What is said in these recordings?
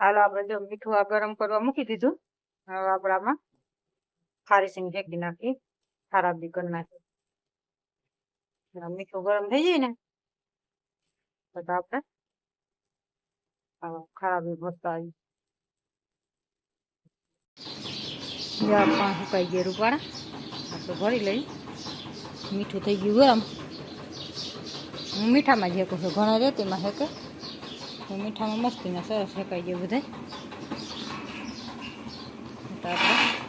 હાલો, આપણે જો મીઠું આ ગરમ કરવા મૂકી દીધું. હવે આપણામાં ખારી ફેંકી નાખી, ખરાબ બી કરી નાખી. મીઠું ગરમ થઈ જાય ને, તો આપણે ખરાબ ભરતા આવી પણ સુકાઈ ગયા રૂપાડા આપણે ભરી લઈ. મીઠું થઈ ગયું ગરમ. હું મીઠામાં જે કહું છું ઘણા રેતીમાં હેકે. તો મીઠામાં મસ્તીમાં સરસ શેકાઈ ગયું બધે તો આપણે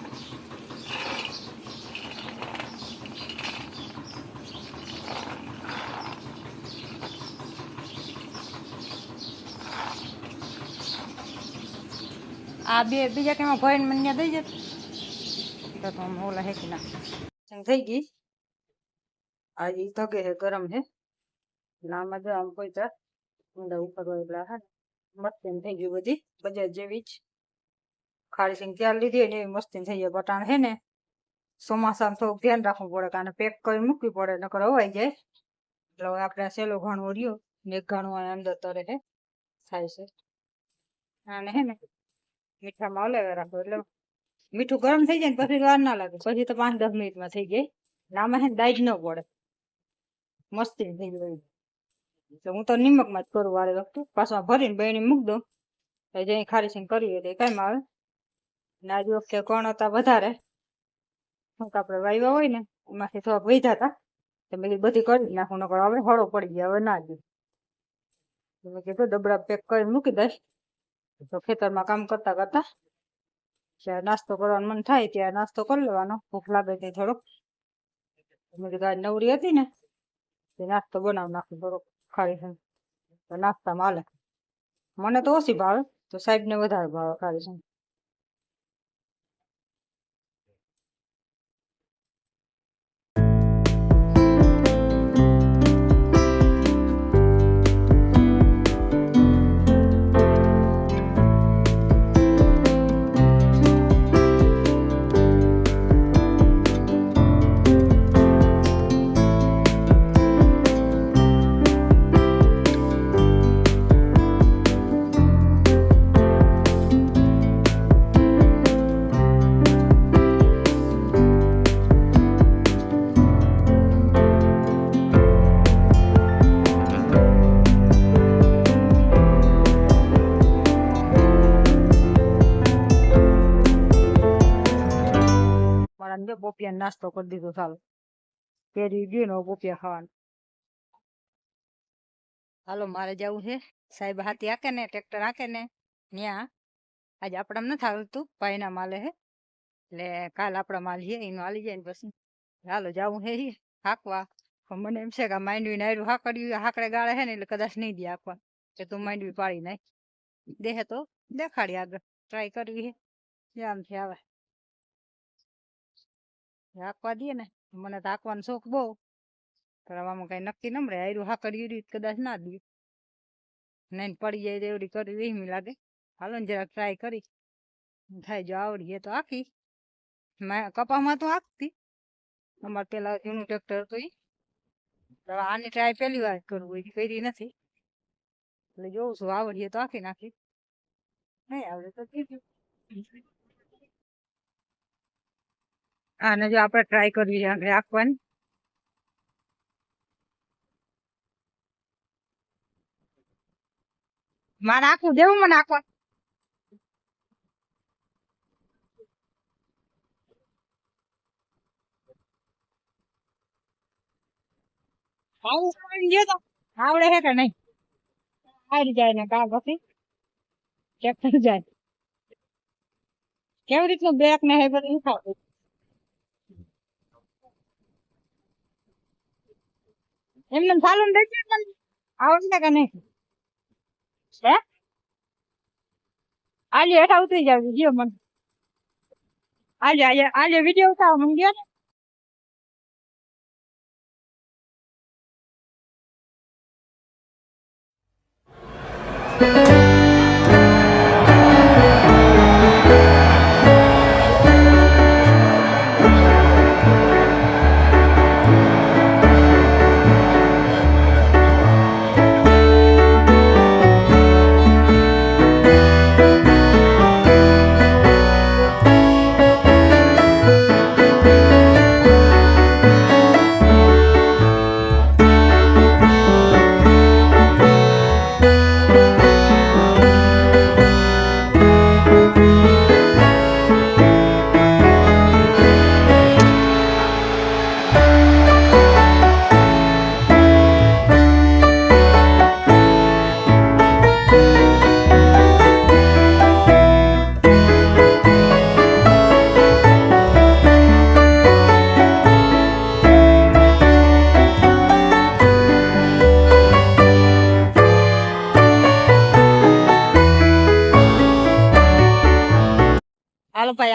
આ બે બીજા કેમાં ભરીને મને ત્યાં દઈ જતો તો તો અમે ઓલા હેકી નાખ થઈ ગઈ આ ઈ તગે હે ગરમ હે એટલે આમાં જો આમ કોઈ ચાર ઊંડા ઉપર એટલે હા, મસ્તી થઈ ગયું બધી. બજાર જેવી જ. ખારી સિંગ ત્યાર લીધી હોય ને એવી મસ્તી થઈ જાય બટાણ હે ને, ચોમાસામાં થોડુંક ધ્યાન રાખવું પડે કારણ પેક કરી મૂકવી પડે, નકર હવાઈ જાય. એટલે હવે આપણે સેલો ઘણું રહ્યો. ને ઘણું અંદર તરે હે. થાય છે. અને હે ને, મીઠામાં હલાવ્યા રાખો. એટલે મીઠું ગરમ થઈ જાય ને પછી વાર ના લાગે. પછી તો પાંચ દસ મિનિટમાં થઈ જાય. નામાં હે ને દાઈ જ ન પડે. મસ્તી થઈ ગઈ. હું તો નિમકમાં જ કરું વારે વખતે. પાછું ભરીને બેને મૂકી દઉં. જે ખારી સિંગ કરવી એટલે કાંઈ આવે. ને આજ વખતે કોણ હતા વધારે? શું આપણે વાવ્યા હોય ને, એમાંથી થોડાક વૈધા હતા. તો મેં બધી કરી નાખું, નકર હવે હળો પડી ગયા, હવે ના દે મેં કીધું ડબડા પેક કરીને મૂકી દઈશ. તો ખેતરમાં કામ કરતા કરતા જ્યારે નાસ્તો કરવાનું મન થાય ત્યારે નાસ્તો કરી લેવાનો. ભૂખ લાગે તે થોડોક. મેં કીધું નવરી હતી ને, તે નાસ્તો બનાવી નાખું થોડોક. ખારી છે. તો નાસ્તામાં હાલે. મને તો ઓછી ભાવે, તો સાહેબને વધારે ભાવે ખારી છે. પોપિયા નાસ્તો કરી દીધો ચાલો કેરી ગયું ને હવે પોપિયા ખાવાનું હાલો મારે જવું છે સાહેબ હાથી હાકે ને ટ્રેક્ટર હાકે ને ત્યાં આજે આપણામાં નથી આવતું ભાઈના માલે હે એટલે કાલ આપણા માલ છે એનું હાલી જાય ને પછી હાલો જવું હે ઈ હાંકવા પણ મને એમ છે કે આ માંડવી નાયરું હાકડ્યું હાકડે ગાળે છે ને એટલે કદાચ નહીં દે હાંકવા કે તું માંડવી પાડી નાખ દેહે તો દેખાડી આગળ ટ્રાય કરવી છે આમ છે આવે હાંકવા દે ને મને તો હાંકવાનો શોખ બહુ. કરવામાં કઈ નક્કી ન મળે આયરું હાકડ્યું રહ્યું કદાચ ના દે નહીં પડી જાય તો એવડી કરી એમ લાગે. હાલો ને જરાક ટ્રાય કરી. થાય જો આવડીએ તો આખી મેં કપામાં તો આખતી અમારે પેલા જૂનું ટ્રેક્ટર હતું આની ટ્રાય પહેલી વાર કરવું એ કરી નથી. એટલે જોઉં છું આવડીએ તો આખી નાખી. નહીં આવડે તો કીધું. આને જો આપણે ટ્રાય કરવી છે આગળ આંકવાની મારે આખું દેવું મને આંકવા આવું સમય ગયો તો આવડે છે કે નહીં આવડી જાય ને કા પછી ટ્રેક્ટર જાય કેવી રીતનું બ્રેક ને એ બધું ઉઠાવતું એમને ચાલુ રહેશે તમને આવડશે કે નહીં હે આજે હેઠા ઉતરી જાવ જીઓ મને આજે આજે આજે વિડીયો ઉતારો મને ગયો ને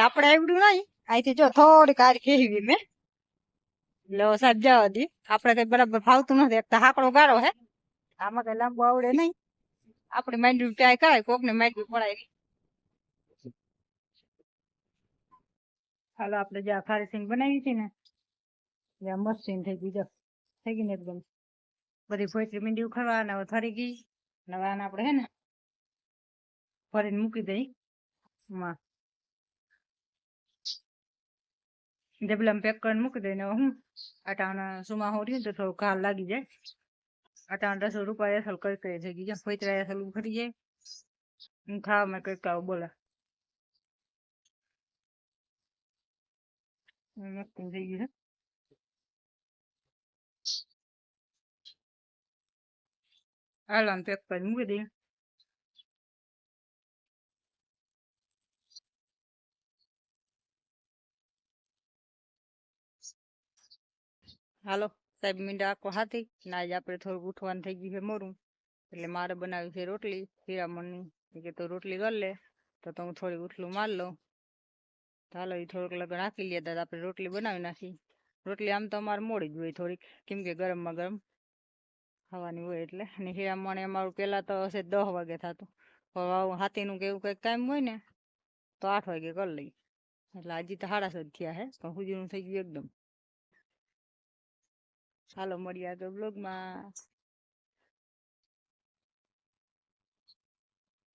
આપણે આવડ્યું નહીં અહીંથી જો થોડીક કાર કેવી મેં લો સાહેબ જવા દી આપણે કઈ બરાબર ફાવતું નથી એક તો હાકડો ગાળો હે આમાં કઈ લાંબુ આવડે નહીં આપણે માંડવી ટ્રાય કરાય કોક ને માંડવી પડાય હાલો આપણે જે આ ખારી સિંગ બનાવી હતી ને જે મસ્ત સીન થઈ ગઈ જો થઈ ગઈ ને એકદમ બધી ફોટરી મીંડી ઉખાડવા ને હવે થરી ગઈ ને હવે આને આપણે હે ને ભરીને મૂકી દઈ માં ડબલામાં પેક કરીને મૂકી દઈને હવે હું અટાણા સુમા હું રહ્યું તો થોડું કાલ લાગી જાય અટાણા દસો રૂપિયા અસલ કરી કરી થઈ ગઈ જાય ફોતરા અસલ ઉખડી જાય હું ખાવામાં કંઈક આવું બોલે મસ્ત થઈ ગયું છે હાલો આમ પેક કરીને મૂકી દઈએ હાલો સાહેબ મીંડા આખો હાથી ને આજે આપણે થોડુંક ઉઠવાનું થઈ ગયું છે મોરું એટલે મારે બનાવી છે રોટલી હીરામણની એ કે તો રોટલી કરી લે તો તો હું થોડીક ઉઠલું માર લઉં તો હાલો એ થોડુંક લગન રાખી લે તો આપણે રોટલી બનાવી નાખી રોટલી આમ તો અમારે મોડી જ હોય થોડીક કેમ કે ગરમમાં ગરમ ખાવાની હોય એટલે અને હીરામણે અમારું પહેલાં તો હશે દસ વાગે થતું હવે આવું હાથીનું કે એવું કંઈક ટાઈમ હોય ને તો આઠ વાગે કરી લઈ એટલે હજી તો સાડા છ જ થયા હે પણ સુધીનું થઈ ગયું એકદમ ચાલો મળીએ આગળ બ્લોગમાં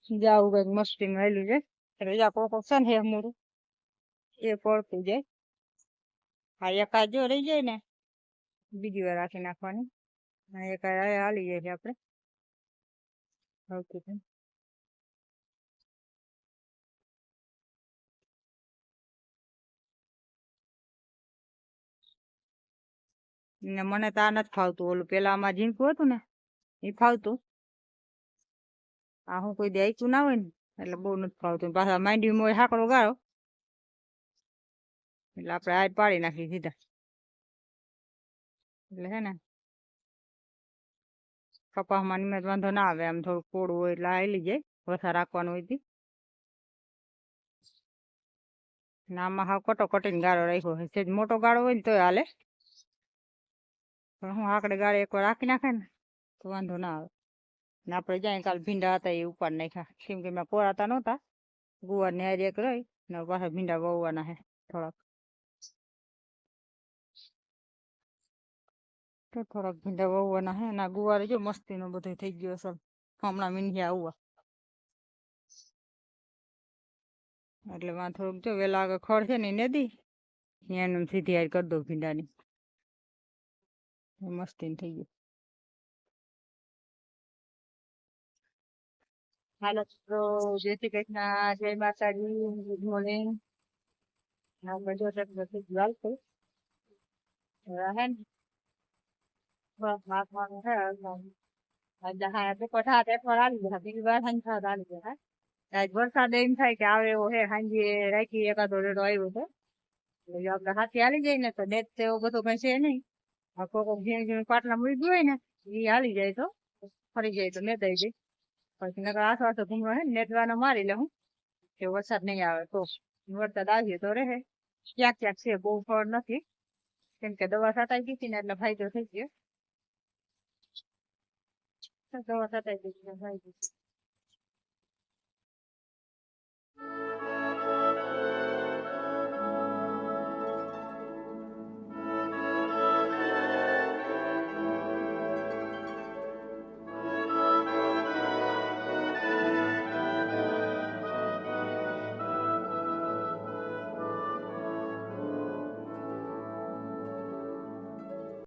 જાવું કંઈક મસ્તી આવેલું છે રજા કોકો છે ને અમારું. મોરું એ પડતું જાય. હા એકાદ જો રહી જાય ને, બીજી વાર રાખી નાખવાની. આ હાલી જાય છે આપણે. ઓકે ને મને તો આ નથી ફાવતું. ઓલું પેલા આમાં ઝીંકું હતું ને, એ ફાવતું. આ હું કોઈ દેખતું ના હોય ને, એટલે બહુ નથી ફાવતું. પાછા માંડવી મોય હાકડો ગાળો. એટલે આપણે આ પાડી નાખી સીધા. એટલે હે ને, કપાસમાં નિમેત વાંધો ના આવે, આમ થોડું કોડું હોય એટલે આવેલી જાય વસા રાખવાનું હોયથી ને આમાં હાવ કટો કટીને ગાળો રાખ્યો સેજ મોટો ગાળો હોય ને તોય હાલે. પણ હું આકડે ગાળે એકવાર રાખી નાખે ને, તો વાંધો ના આવે. ને આપણે જાય કાલ ભીંડા હતા એ ઉપાડ નાખ્યા. કેમ કે મેં પોરાતા નહોતા. ગુવાર ને હારી એક રહી ને પાછા ભીંડા વાવવાના હે થોડાક. થોડાક ભીંડા વાવવાના હે ના ગુવારે જો મસ્તી નો બધો થઈ ગયો સર હમણાં મીંઢિયા આવવા. એટલે વાં થોડુંક જો વેલા આગળ ખડ છે ને નદી, એનું સીધી હારી કરી દઉં ભીંડાની. મસ્તી થઈ ગયું હાલો તો જય શ્રી કૃષ્ણ જય માતાજી ગુડ મોર્નિંગ આપણે જો બધી ચાલતું હે ને બસ નાખવાનું છે આજે હા તો કોઠા તે પર આવી ગયા બીજી વાર સંખ્યા આવી ગયા આજ વરસાદ એમ થાય કે આવે એવો હે સાંજે રાખી એકાદો રેડો આવ્યો છે એટલે આપણે હાથી હાલી જાય ને તો નેટ તો એવો બધો કઈ છે નહીં આ કોકો ઘેર ઝીણ પાટલા મૂકી ગયું હોય ને એ હાલી જાય તો, ફરી જાય તો નેત આવી જાય. પછી નકર આસો આસો ઘૂમરો હે નેતવાનો મારી લે કે વરસાદ નહીં આવે તો વરસાદ આવીએ તો રહે. ક્યાંક ક્યાંક છે, બહુ ફળ નથી. કેમ કે દવા છાંટાઈ ગઈ હતી ને, એટલે ફાયદો થઈ ગયો. દવા છાંટાઈ ગઈ ફાયદો